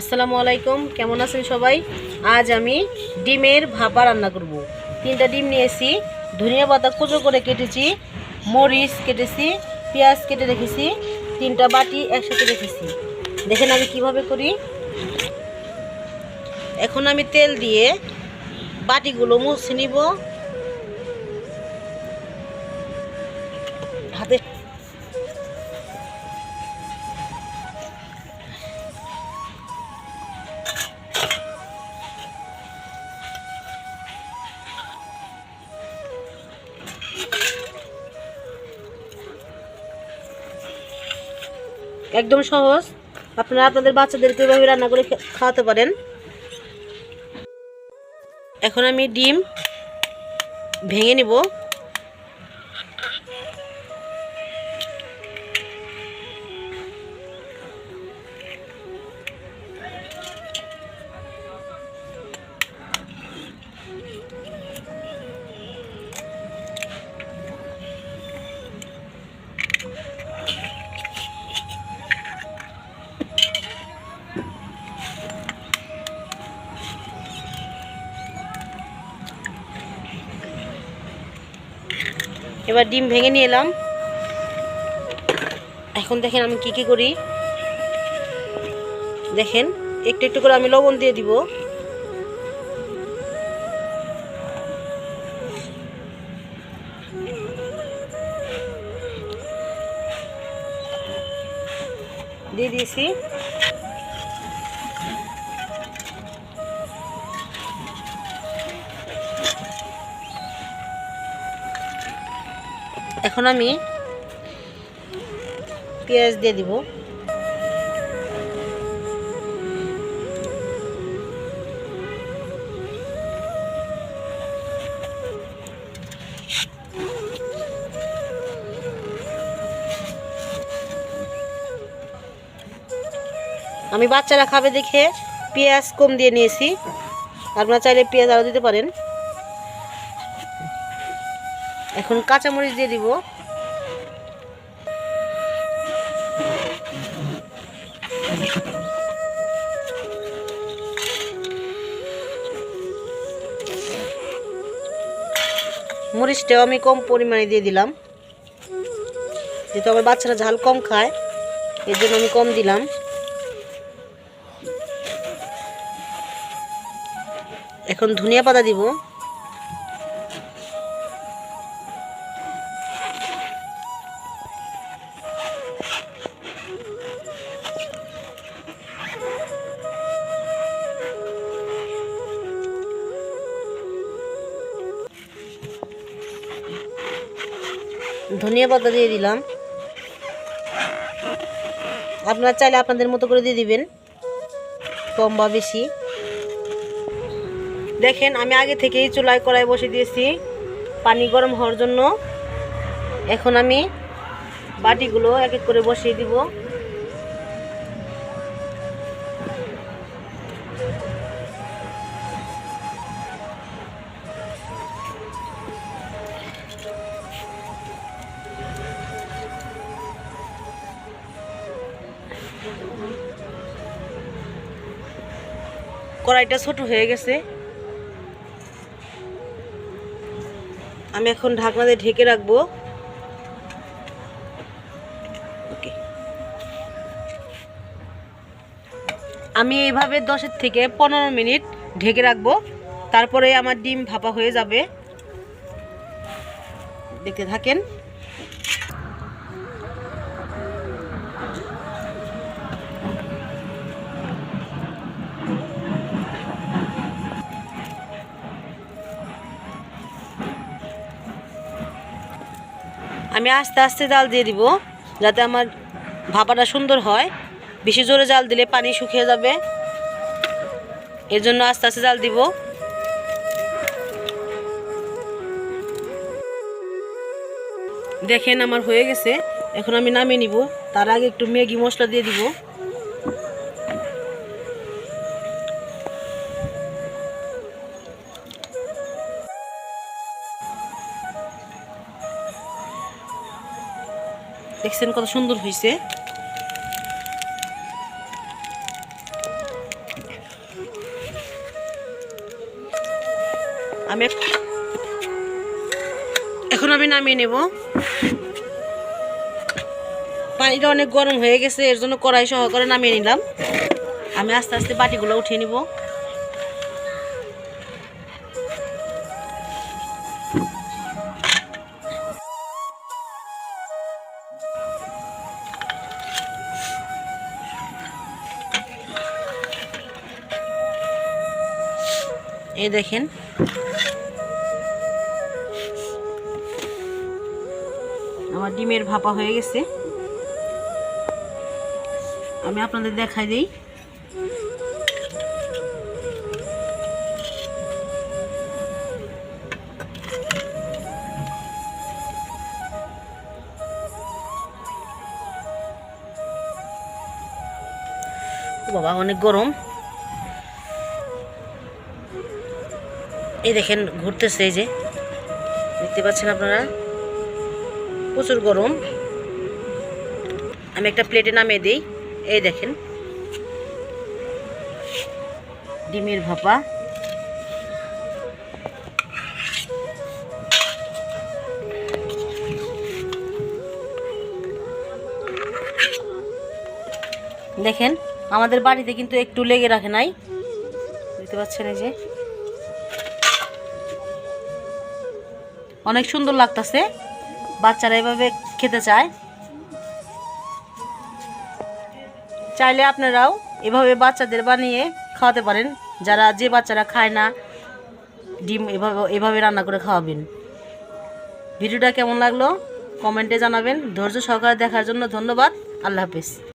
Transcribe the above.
আসসালামু আলাইকুম, কেমন আছেন সবাই? আজ আমি ডিমের ভাপা রান্না করব। তিনটা ডিম নিয়েছি, ধনিয়া পাতা কুচো করে কেটেছি, মরিচ কেটেছি, পেঁয়াজ কেটে রেখেছি, তিনটা বাটি একসাথে রেখেছি। দেখেন আমি কীভাবে করি। এখন আমি তেল দিয়ে বাটিগুলো মুছে নিব। একদম সহজ। আপনারা আপনাদের বাচ্চাদেরকে এভাবে রান্না করে খাওয়াতে পারেন। এখন আমি ডিম ভেঙে নিব। এবার ডিম ভেঙে নিয়ে এলাম। এখন দেখেন আমি কি কি করি। দেখেন, একটু একটু করে আমি লবণ দিয়ে দিব। দিয়ে দিয়েছি। এখন আমি পেঁয়াজ দিয়ে দিব। আমি বাচ্চারা খাবে দেখে পেঁয়াজ কম দিয়ে নিয়েছি। আপনারা চাইলে পেঁয়াজ আরও দিতে পারেন। এখন কাঁচামরিচ দিয়ে দিব। মরিচটাও আমি কম পরিমাণে দিয়ে দিলাম। যেহেতু আমার বাচ্চারা ঝাল কম খায়, এর জন্য আমি কম দিলাম। এখন ধনিয়া পাতা দিব। ধনিয়া পাতা দিয়ে দিলাম। আপনার চাইলে আপনাদের মতো করে দিয়ে দিবেন, কম বা বেশি। দেখেন, আমি আগে থেকেই চুলায় কড়াই বসে দিয়েছি। পানি গরম হওয়ার জন্য। এখন আমি বাটিগুলো এক এক করে বসিয়ে দিব। কড়াইটা ছোট হয়ে গেছে। আমি এখন ঢাকনা দিয়ে ঢেকে রাখব। ওকে। আমি এইভাবে দশের থেকে পনেরো মিনিট ঢেকে রাখব। তারপরে আমার ডিম ভাপা হয়ে যাবে। দেখতে থাকেন। আমি আস্তে আস্তে জাল দিয়ে দিব, যাতে আমার ভাপাটা সুন্দর হয়। বেশি জোরে জাল দিলে পানি শুকিয়ে যাবে। এর জন্য আস্তে আস্তে জাল দিব। দেখেন, আমার হয়ে গেছে। এখন আমি নামিয়ে নিব। তার আগে একটু ম্যাগি মশলা দিয়ে দিব। দেখছেন কত সুন্দর হয়েছে আমি এখন আমি নামিয়ে নেব। পানিটা অনেক গরম হয়ে গেছে, এর জন্য কড়াই সহকারে নামিয়ে নিলাম। আমি আস্তে আস্তে বাটিগুলো উঠিয়ে নিব। এই দেখেন। আমার ডিমের ভাপা হয়ে গেছে। আমি আপনাদের দেখাই দিই। বাবা অনেক গরম। এই দেখেন ঘুরতেছে এই যে। দেখতে পাচ্ছেন আপনারা? প্রচুর গরম। আমি একটা প্লেটে নামিয়ে দিই। এই দেখেন। ডিমের ভাপা। দেখেন, আমাদের বাড়িতে কিন্তু একটু লেগে রাখে নাই। দেখতে পাচ্ছেন এই যে। অনেক সুন্দর লাগতেছে। বাচ্চারা এভাবে খেতে চায়। চাইলে আপনারাও এভাবে বাচ্চাদের বানিয়ে খাওয়াতে পারেন। যারা যে বাচ্চারা খায় না, ডিম এভাবে এভাবে রান্না করে খাওয়াবেন। ভিডিওটা কেমন লাগল? কমেন্টে জানাবেন। ধৈর্য সহকারে দেখার জন্য ধন্যবাদ। আল্লাহ হাফিজ।